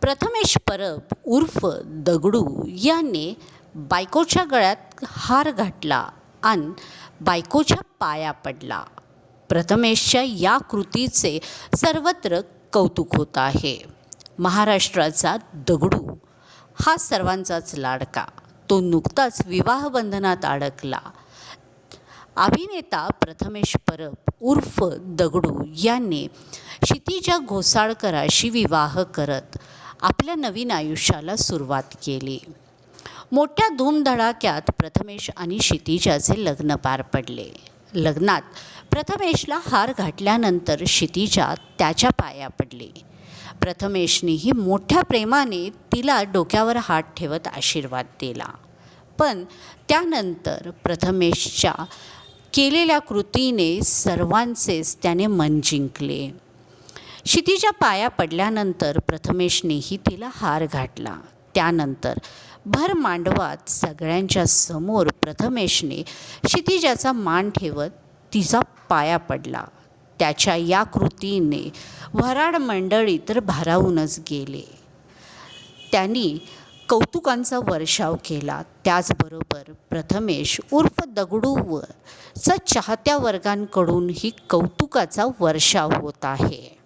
प्रथमेश परब उर्फ दगडू याने बायकोच्या गळ्यात हार घातला आणि बायकोच्या पाया पडला. प्रथमेशच्या या कृतीचे सर्वत्र कौतुक होत आहे. महाराष्ट्राचा दगडू हा सर्वांचाच लाडका. तो नुकताच विवाहबंधनात अडकला. अभिनेता प्रथमेश परब उर्फ दगडू यांनी क्षितिजा घोसाळकराशी विवाह करत आपल्या नवीन आयुष्याला सुरुवात केली. मोठ्या धूमधडाक्यात प्रथमेश आणि क्षितिजाचे लग्न पार पडले. लग्नात प्रथमेशला हार घातल्यानंतर क्षितिजा त्याच्या पाया पडली. प्रथमेशनेही मोठ्या प्रेमाने तिला डोक्यावर हात ठेवत आशीर्वाद दिला. पण त्यानंतर प्रथमेशच्या केलेल्या कृतीने सर्वांचेच त्याने मन जिंकले. क्षितिजा पाया पडल्यानंतर प्रथमेशनेही तिला हार घातला. त्यानंतर भर मांडवात सगळ्यांच्या समोर प्रथमेशने क्षितिजाचा मान ठेवत तिचा पाया पडला. त्याच्या या कृतीने वराड मंडळी तर भारावूनच गेले. त्यांनी कौतुकांचा वर्षाव केला. त्याचबरोबर प्रथमेश उर्फ दगडूवरचा चाहत्या वर्गांकडूनही कौतुकाचा वर्षाव होत आहे.